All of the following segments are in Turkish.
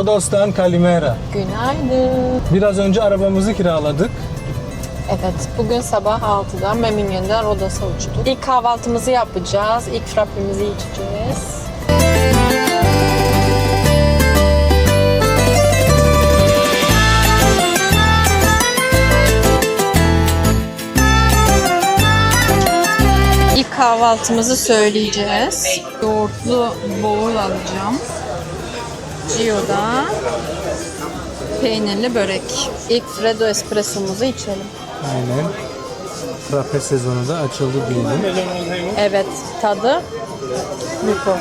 Rodos'tan Kalimera. Günaydın. Biraz önce arabamızı kiraladık. Evet, bugün sabah 6'da Memmingen Rodos'a uçtuk. İlk kahvaltımızı yapacağız, ilk frappimizi içeceğiz. İlk kahvaltımızı söyleyeceğiz. Yoğurtlu boğul alacağım. Gio'da peynirli börek. İlk Freddo espressomuzu içelim. Aynen. Frappe sezonu da açıldı diyelim. Evet, tadı Lupo.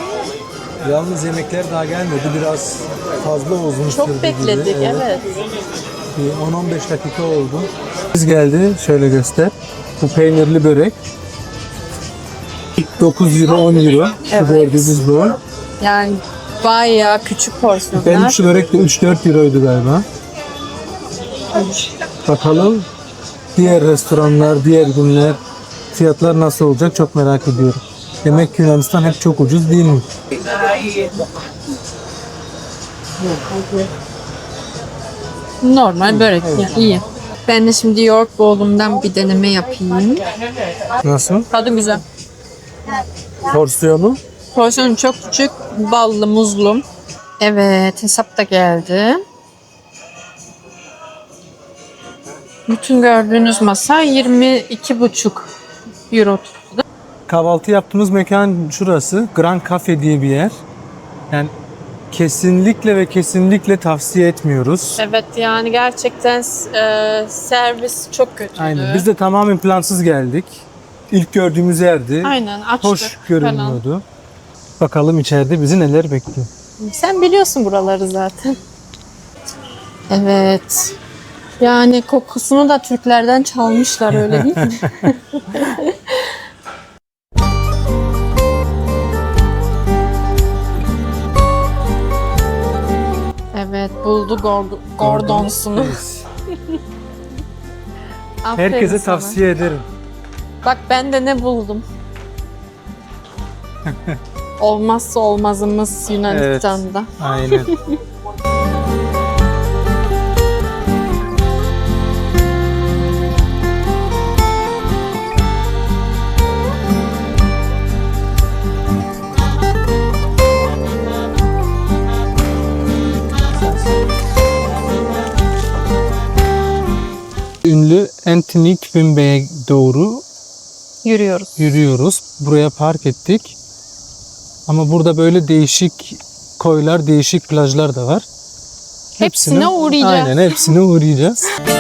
Yalnız yemekler daha gelmedi. Biraz fazla uzun sürdü Çok gibi. bekledik, evet. Bir 10-15 dakika oldu. Biz geldi. Şöyle göster. Bu peynirli börek. 9 euro 10 euro. Evet. Şu gördüğünüz bu. Yani bayağı küçük porsiyonlar. Benim şu börek de 3-4 euroydu galiba. Bakalım diğer restoranlar, diğer günler fiyatlar nasıl olacak çok merak ediyorum. Demek ki Yunanistan hep çok ucuz değil mi? Normal börek, yani iyi. Ben de şimdi York Bowl'umdan bir deneme yapayım. Nasıl? Tadı güzel. Porsiyonu? Porsiyonu çok küçük, ballı, muzlu. Evet, hesap da geldi. Bütün gördüğünüz masa 22,5 euro tuttu. Kahvaltı yaptığımız mekan şurası. Grand Cafe diye bir yer. Yani kesinlikle ve kesinlikle tavsiye etmiyoruz. Evet yani gerçekten e, servis çok kötüydü. Aynen. Biz de tamamen plansız geldik. İlk gördüğümüz yerdi. Aynen açtık Hoş falan. Bakalım içeride bizi neler bekliyor. Sen biliyorsun buraları zaten. Evet. Yani kokusunu da Türklerden çalmışlar öyle değil mi? evet buldu gordo- gordonsunu. Aferin Herkese sana. tavsiye ederim. Bak ben de ne buldum. Olmazsa olmazımız Yunanistan'da. Aynen. Ünlü Anthony Quimby'ye doğru Yürüyoruz. yürüyoruz. Buraya park ettik. Ama burada böyle değişik koylar, değişik plajlar da var. Hepsine uğrayacağız. Aynen hepsine uğrayacağız.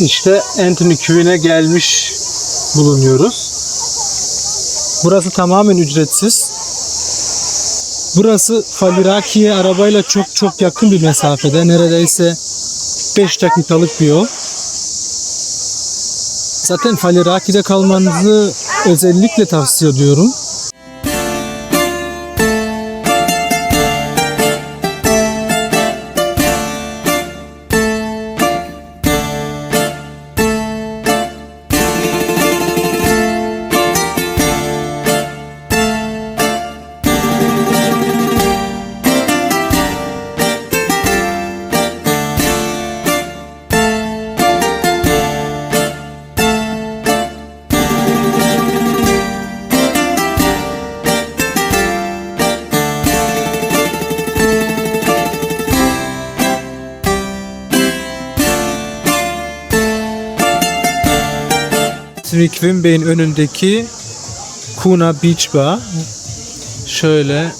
İşte Anthony Quay'ine gelmiş bulunuyoruz. Burası tamamen ücretsiz. Burası Faliraki'ye arabayla çok çok yakın bir mesafede. Neredeyse 5 dakikalık bir yol. Zaten Faliraki'de kalmanızı özellikle tavsiye ediyorum. Anthony Bey'in önündeki Kuna Beach Bar. Şöyle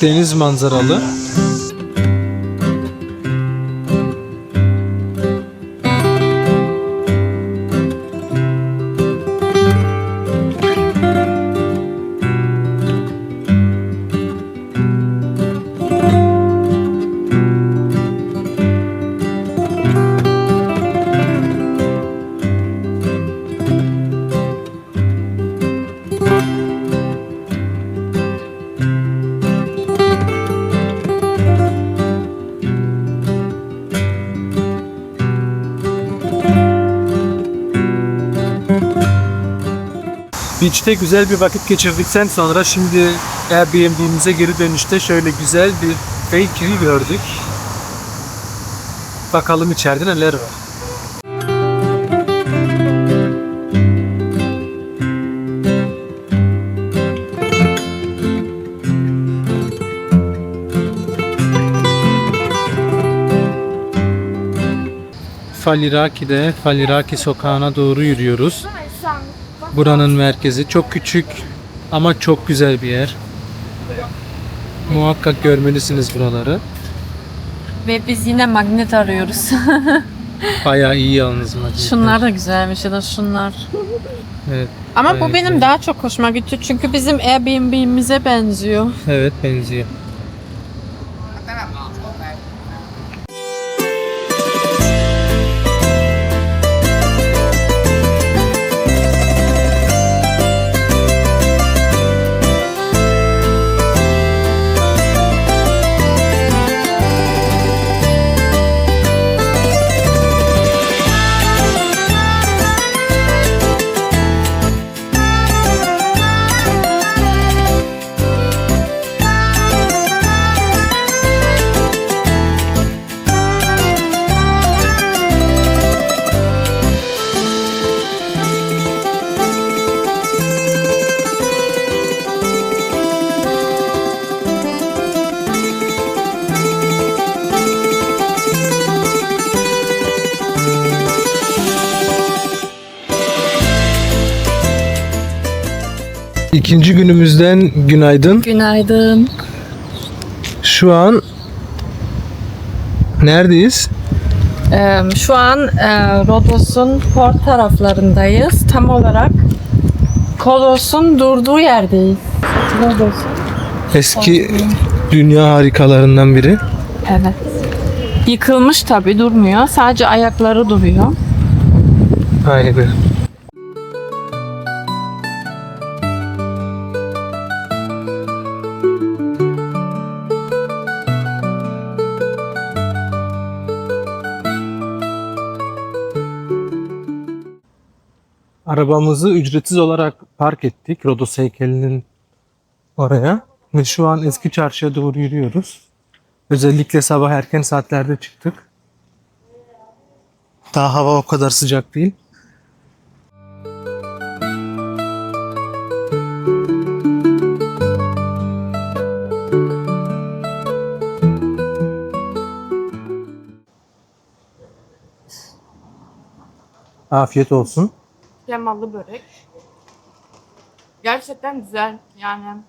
deniz manzaralı. Beach'te güzel bir vakit geçirdikten sonra şimdi Airbnb'mize geri dönüşte şöyle güzel bir bakery gördük. Bakalım içeride neler var. Faliraki'de Faliraki sokağına doğru yürüyoruz. Buranın merkezi çok küçük ama çok güzel bir yer. Muhakkak görmelisiniz buraları. Ve biz yine magnet arıyoruz. Bayağı iyi yalnız magnetler. şunlar da güzelmiş ya da şunlar. Evet, Ama bu benim daha çok hoşuma gitti çünkü bizim Airbnb'mize benziyor. evet benziyor. İkinci günümüzden günaydın. Günaydın. Şu an neredeyiz? Ee, şu an e, Rodos'un port taraflarındayız. Tam olarak Kolos'un durduğu yerdeyiz. Rodos. Eski dünya harikalarından biri. Evet. Yıkılmış tabi durmuyor. Sadece ayakları duruyor. Aynen. Arabamızı ücretsiz olarak park ettik Rodos heykelinin oraya ve şu an eski çarşıya doğru yürüyoruz. Özellikle sabah erken saatlerde çıktık. Daha hava o kadar sıcak değil. Afiyet olsun. Kremalı börek. Gerçekten güzel. Yani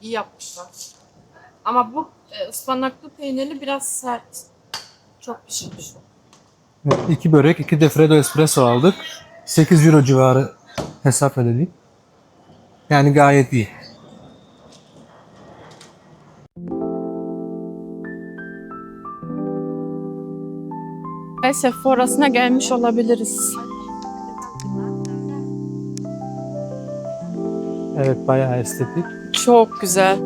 iyi yapmışlar. Ama bu e, ıspanaklı peynirli biraz sert. Çok pişirmiş. Evet, iki börek, iki de Freddo Espresso aldık. 8 euro civarı hesap edelim. Yani gayet iyi. Ve Sephora'sına gelmiş olabiliriz. Evet bayağı estetik. Çok güzel.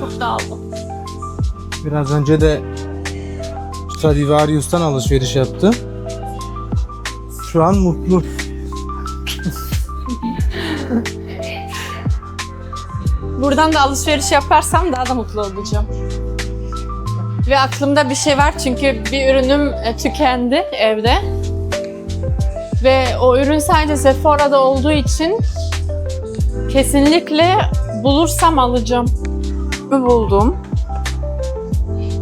Çok dağıldım. Biraz önce de Stradivarius'tan alışveriş yaptı. Şu an mutlu. Buradan da alışveriş yaparsam daha da mutlu olacağım. Ve aklımda bir şey var çünkü bir ürünüm e, tükendi evde. Ve o ürün sadece Sephora'da olduğu için kesinlikle bulursam alacağım. Bu buldum.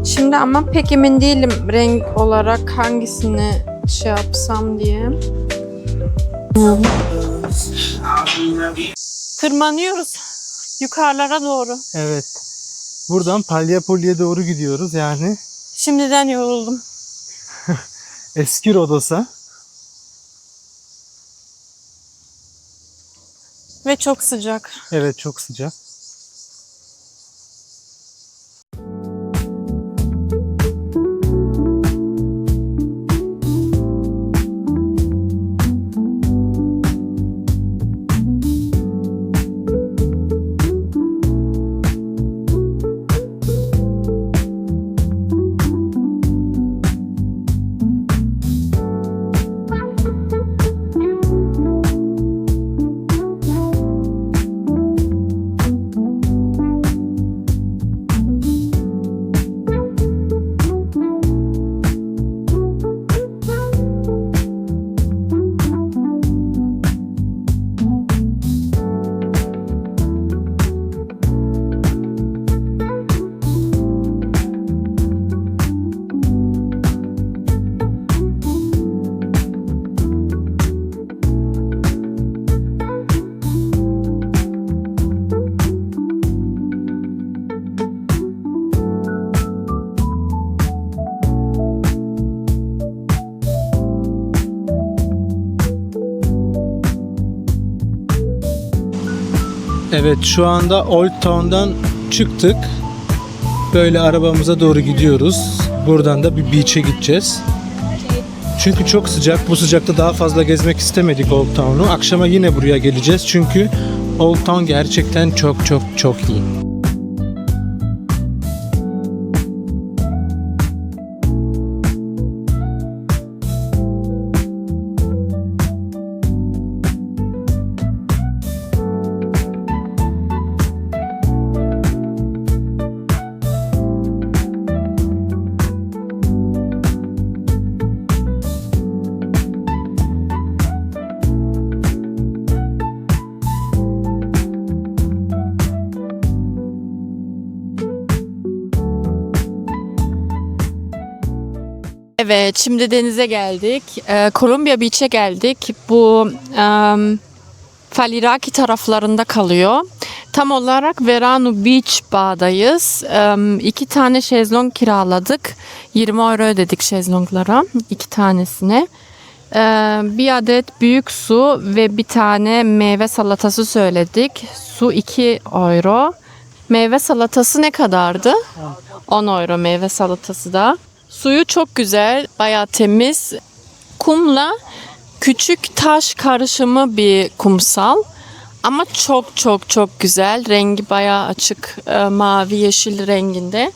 Şimdi ama pek emin değilim renk olarak hangisini şey yapsam diye. Tırmanıyoruz yukarılara doğru. Evet. Buradan Palyapoli'ye doğru gidiyoruz yani Şimdiden yoruldum. eski Rodos'a. Ve çok sıcak. Evet çok sıcak. Evet şu anda Old Town'dan çıktık. Böyle arabamıza doğru gidiyoruz. Buradan da bir beach'e gideceğiz. Çünkü çok sıcak. Bu sıcakta daha fazla gezmek istemedik Old Town'u. Akşama yine buraya geleceğiz. Çünkü Old Town gerçekten çok çok çok iyi. Evet, şimdi denize geldik. Ee, Columbia Beach'e geldik. Bu em, Faliraki taraflarında kalıyor. Tam olarak Verano Beach Bağ'dayız. Em, iki tane şezlong kiraladık. 20 euro ödedik şezlonglara. iki tanesine. Ee, bir adet büyük su ve bir tane meyve salatası söyledik. Su 2 euro. Meyve salatası ne kadardı? 10 euro meyve salatası da. Suyu çok güzel, bayağı temiz. Kumla küçük taş karışımı bir kumsal. Ama çok çok çok güzel. Rengi bayağı açık, e, mavi yeşil renginde.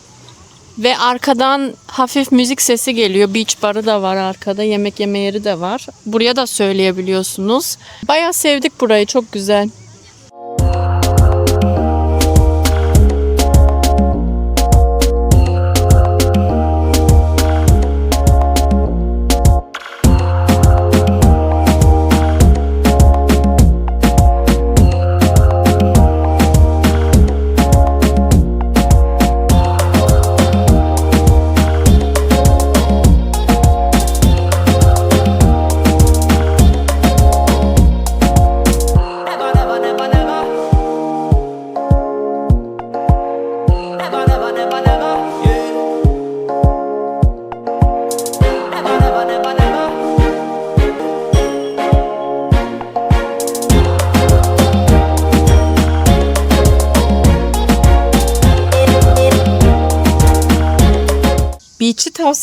Ve arkadan hafif müzik sesi geliyor. Beach barı da var arkada, yemek yeme yeri de var. Buraya da söyleyebiliyorsunuz. Bayağı sevdik burayı, çok güzel. Never,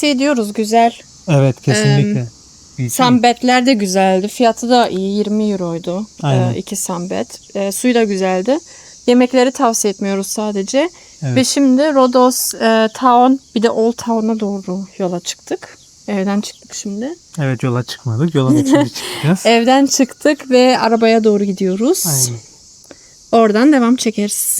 tavsiye ediyoruz, güzel. Evet kesinlikle. Sambetler de güzeldi. Fiyatı da iyi. 20 euroydu. Aynen. Ee, iki sambet. Ee, suyu da güzeldi. Yemekleri tavsiye etmiyoruz sadece. Evet. Ve şimdi Rodos e, Town bir de Old Town'a doğru yola çıktık. Evden çıktık şimdi. Evet yola çıkmadık. Yola şimdi çıkacağız. Evden çıktık ve arabaya doğru gidiyoruz. Aynen. Oradan devam çekeriz.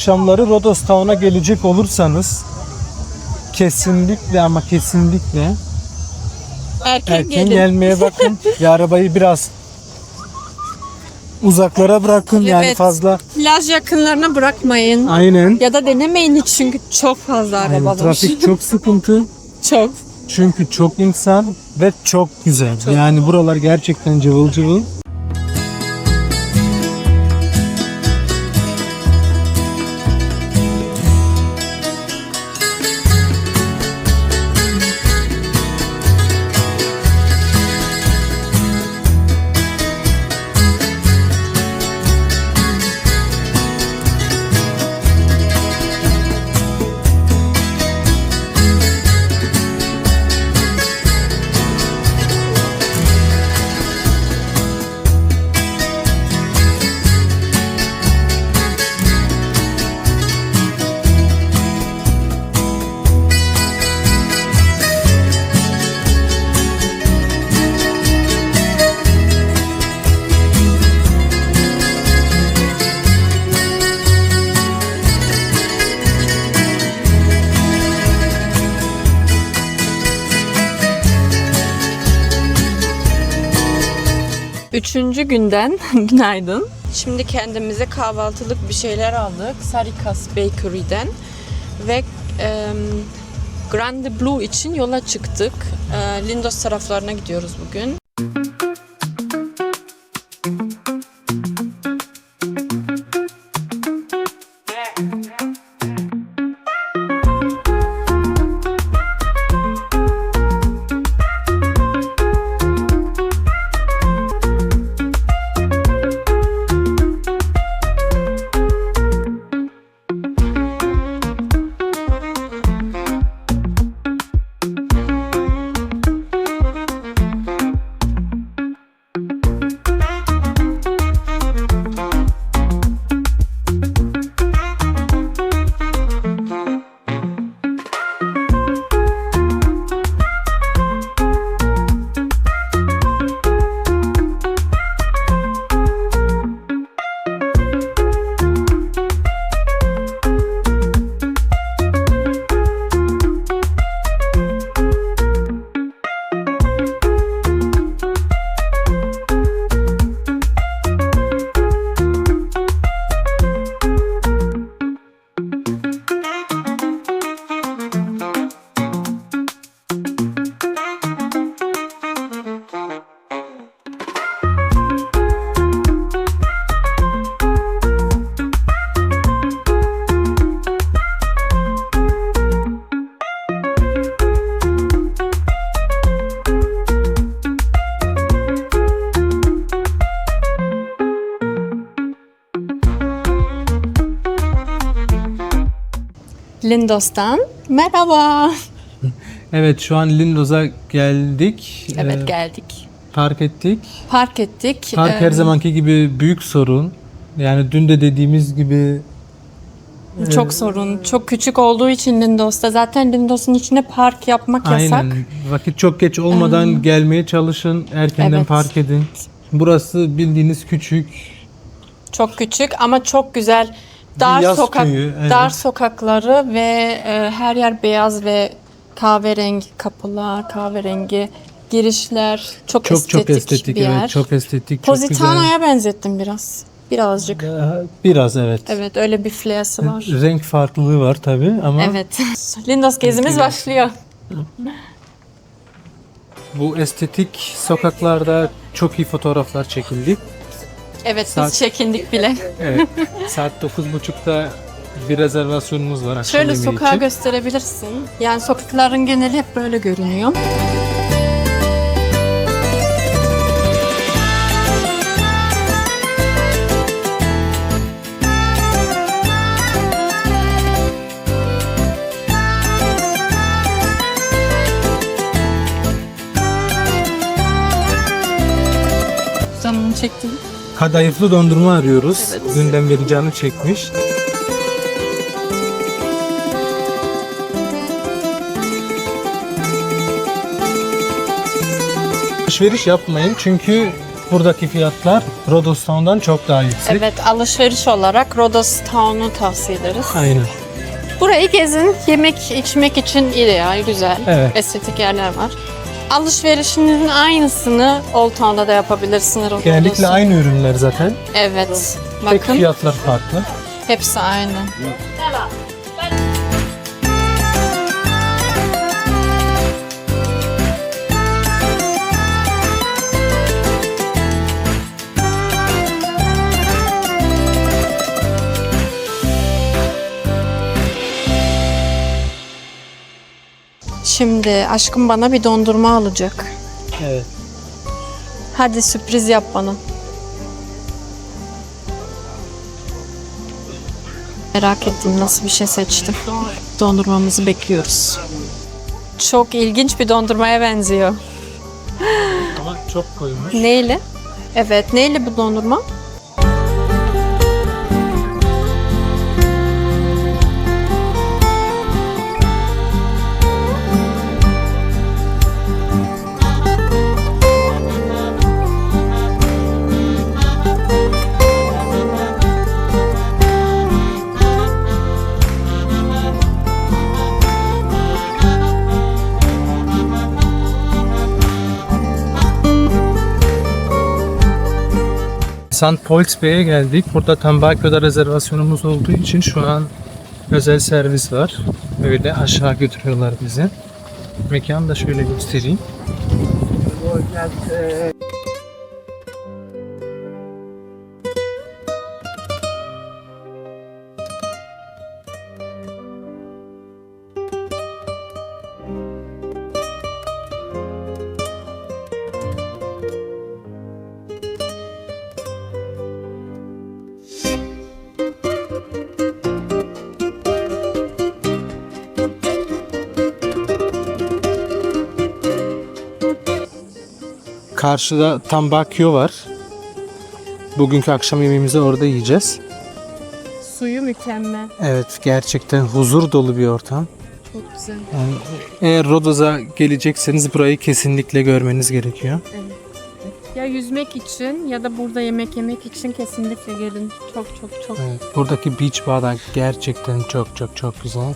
Akşamları Rodos Town'a gelecek olursanız kesinlikle ama kesinlikle Erken, erken gelin. gelmeye bakın. Ve arabayı biraz uzaklara bırakın yani Evet. fazla. Plaj yakınlarına bırakmayın. Aynen. Ya da denemeyin hiç çünkü çok fazla araba var. Trafik çok sıkıntı. çok. Çünkü çok insan ve çok güzel. Yani buralar gerçekten cıvıl cıvıl. Üçüncü günden günaydın. Şimdi kendimize kahvaltılık bir şeyler aldık. Sarikas Bakery'den ve e, Grande Blue için yola çıktık. E, Lindos taraflarına gidiyoruz bugün. Lindos'tan merhaba. Evet şu an Lindos'a geldik. Evet Ee, geldik. Park ettik. Park ettik. Park her Ee, zamanki gibi büyük sorun. Yani dün de dediğimiz gibi Çok sorun. Çok küçük olduğu için Lindos'ta. Zaten Lindos'un içine park yapmak yasak. aynen vakit çok geç olmadan gelmeye çalışın. Erkenden Evet. park edin. Burası bildiğiniz küçük. Çok küçük ama çok güzel. Dar yaz sokak, köyü, evet. dar sokakları ve e, her yer beyaz ve kahverengi kapılar, kahverengi girişler. Çok, Çok estetik, çok estetik bir yer. evet. Çok estetik. Çok güzel. Positano'ya benzettim biraz. Birazcık. Daha- Biraz evet. Evet öyle bir flayası var. Renk farklılığı var tabi ama Evet. Lindos gezimiz başlıyor. bu estetik sokaklarda çok iyi fotoğraflar çekildik. Evet Saat- biz çekindik bile. Evet. Saat 9.30'da bir rezervasyonumuz var akşam Şöyle yemeği sokağı için. gösterebilirsin. Yani sokakların geneli hep böyle görünüyor. Canını çektim. Kadayıflı dondurma arıyoruz. Dünden beri canı çekmiş. Alışveriş yapmayın çünkü buradaki fiyatlar Rhodos Town'dan çok daha yüksek. Evet alışveriş olarak Rhodos Town'u tavsiye ederiz. Aynen. Burayı gezin. Yemek içmek için ideal, güzel. Evet. Estetik yerler var. Alışverişinizin aynısını Old Town'da da yapabilirsiniz. Genellikle aynı ürünler zaten. Evet. Tek Bakın fiyatlar farklı. hepsi aynı. Şimdi aşkım bana bir dondurma alacak. Evet. Hadi sürpriz yap bana. Merak ettim nasıl bir şey seçtim. Dondurmamızı bekliyoruz. Çok ilginç bir dondurmaya benziyor. Ama çok koymuş. Neyle? Evet, neyle bu dondurma? St. Paul's Bay'e geldik. Burada Tambakyo'da rezervasyonumuz olduğu için şu an özel servis var. Böyle aşağı götürüyorlar bizi. Mekanı da şöyle göstereyim. Karşıda Tambakyo var. Bugünkü akşam yemeğimizi orada yiyeceğiz. Suyu mükemmel. Evet gerçekten huzur dolu bir ortam. Çok güzel. Yani eğer Rodos'a gelecekseniz burayı kesinlikle görmeniz gerekiyor. Ya yüzmek için ya da burada yemek yemek için kesinlikle gelin. Çok çok çok. Evet, buradaki beach bar da gerçekten çok çok çok güzel.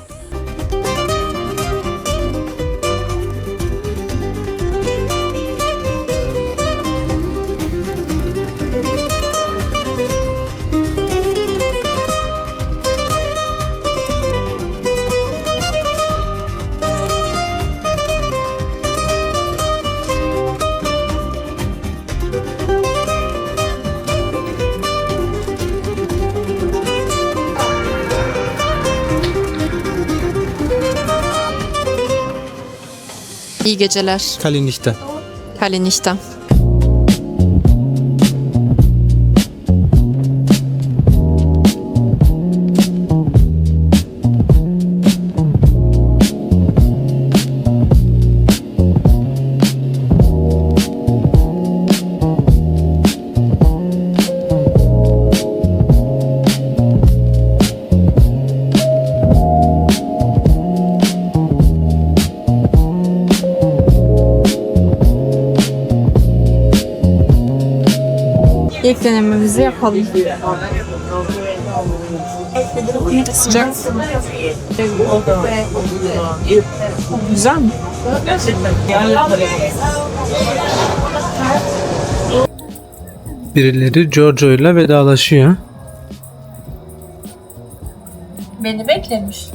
İyi geceler. Kaliniş'te. Kaliniş'ten. Denememizi yapalım. Sıcak. Güzel mi? Birileri Giorgio ile vedalaşıyor. Beni beklemiş.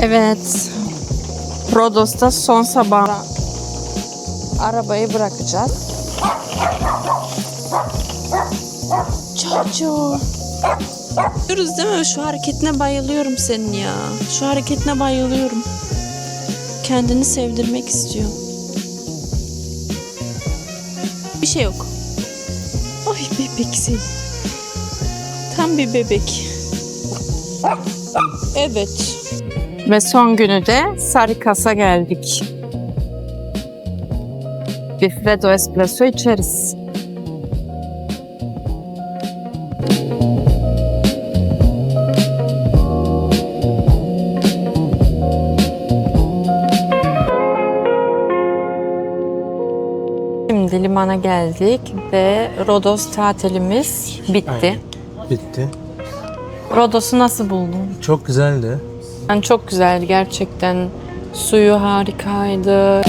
Evet. Rodos'ta son sabah arabayı bırakacağız. Çocuğu. Görüyoruz değil mi? Şu hareketine bayılıyorum senin ya. Şu hareketine bayılıyorum. Kendini sevdirmek istiyor. Bir şey yok. Ay bebek seni. Tam bir bebek. Evet. Ve son günü de Sarikas'a geldik. Bir Freddo Espresso içeriz. Şimdi limana geldik ve Rodos tatilimiz bitti. Bitti. Rodos'u nasıl buldun? Çok güzeldi. Yani çok güzeldi gerçekten. Suyu harikaydı.